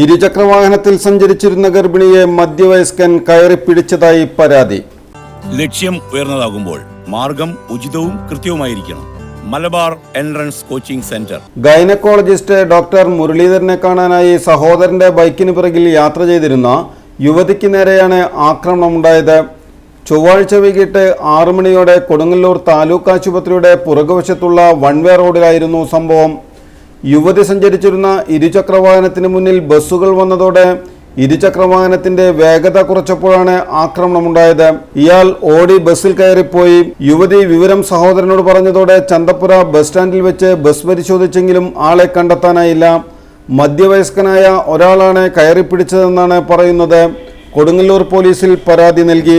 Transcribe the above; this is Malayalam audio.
ഇരുചക്രവാഹനത്തിൽ സഞ്ചരിച്ചിരുന്ന ഗർഭിണിയെ മധ്യവയസ്കൻ കയറി പിടിച്ചതായി പരാതി. ലക്ഷ്യം ഉയർന്നതാകുമ്പോൾ മാർഗം ഉചിതവും കൃത്യവുമായിരിക്കണം. Malabar entrance coaching centre. Gynaecologist doctor മുരളീധരനെ കാണാനായി സഹോദരന്റെ ബൈക്കിന് പിറകിൽ യാത്ര ചെയ്തിരുന്ന യുവതിക്ക് നേരെയാണ് ആക്രമണമുണ്ടായത് ചൊവ്വാഴ്ച വൈകിട്ട് ആറു മണിയോടെ കൊടുങ്ങല്ലൂർ താലൂക്ക് ആശുപത്രിയുടെ പുറകുവശത്തുള്ള വൺവേ റോഡിലായിരുന്നു സംഭവം. യുവതി സഞ്ചരിച്ചിരുന്ന ഇരുചക്രവാഹനത്തിന് മുന്നിൽ ബസ്സുകൾ വന്നതോടെ ഇരുചക്രവാഹനത്തിന്റെ വേഗത കുറച്ചപ്പോഴാണ് ആക്രമണമുണ്ടായത്. ഇയാൾ ഓടി ബസ്സിൽ കയറിപ്പോയി. യുവതി വിവരം സഹോദരനോട് പറഞ്ഞതോടെ ചന്തപ്പുര ബസ് സ്റ്റാൻഡിൽ വെച്ച് ബസ് പരിശോധിച്ചെങ്കിലും ആളെ കണ്ടെത്താനായില്ല. മധ്യവയസ്കനായ ഒരാളാണ് കയറിപ്പിടിച്ചതെന്നാണ് പറയുന്നത്. കൊടുങ്ങല്ലൂർ പോലീസിൽ പരാതി നൽകി.